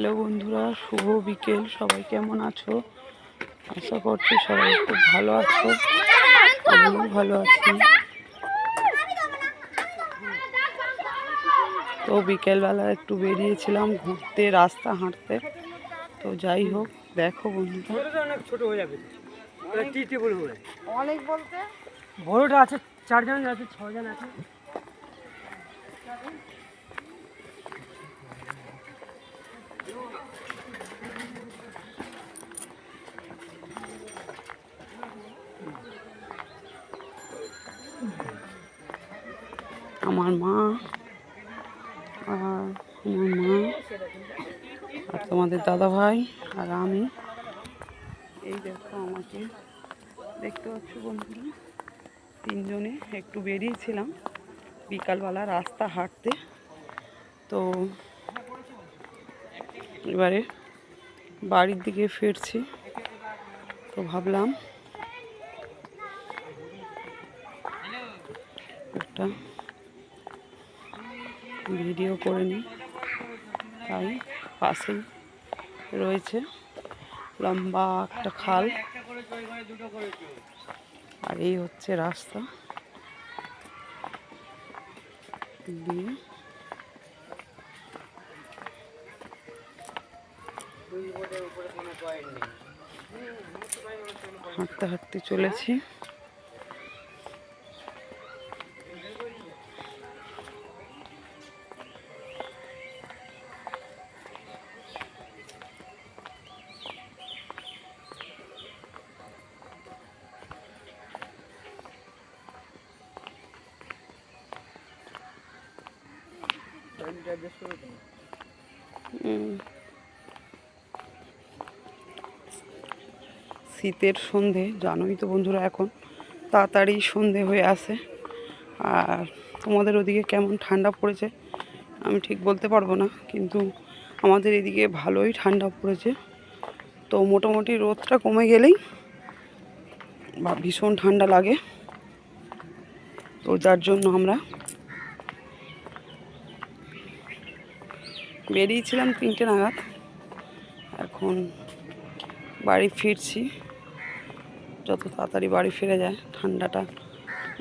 Hello বন্ধুরা শুভ বিকেল সবাই কেমন আছো? আশা করছি সবাই খুব ভালো আছো। আমিও ভালো আছি। তো বিকেলবেলা একটু বেরিয়েছিলাম ঘুরতে রাস্তা হাঁটতে। তো যাই হোক দেখো বন্ধুরা। অনেক ছোট হয়ে যাবে। ওটা টি টেবিল হবে অনেক বলতে। বড়টা আছে চারজন আছে ছজন আছে। আমার মা, আর আমার মা, আর তোমাদের দাদা ভাই আর আমি। এই দেখো আমাকে। দেখতে পাচ্ছ বন্ধুরা, তিনজনে একটু বেরিয়েছিলাম বিকালবেলা রাস্তা হাঁটতে। তো এবারে বাড়ির দিকে ফিরছি, তো ভাবলাম একটা ভিডিও করে নিই। তাই পাশেই রয়েছে লম্বা একটা খাল। আর এই হচ্ছে রাস্তা। হাঁটতে হাঁটতে চলেছি। শীতের সন্ধে, জানোই তো বন্ধুরা এখন তাড়াতাড়ি সন্ধে হয়ে আসে আর তোমাদের ওদিকে কেমন ঠান্ডা পড়েছে? আমি ঠিক বলতে পারব না, কিন্তু আমাদের এদিকে ভালোই ঠান্ডা পড়েছে। তো মোটামুটি রোদটা কমে গেলেই বা ভীষণ ঠান্ডা লাগে। তো যার জন্য আমরা বেরিয়েছিলাম তিনটে নাগাদ। এখন বাড়ি ফিরছি। যত তাড়াতাড়ি বাড়ি ফিরে যায়, ঠান্ডাটা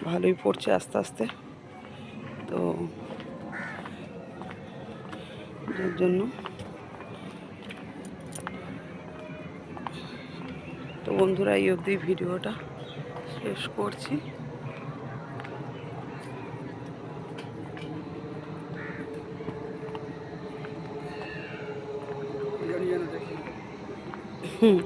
ভালোই পড়ছে আস্তে আস্তে। তো যার জন্য তো বন্ধুরা, এই অবধি ভিডিওটা শেষ করছি। 哼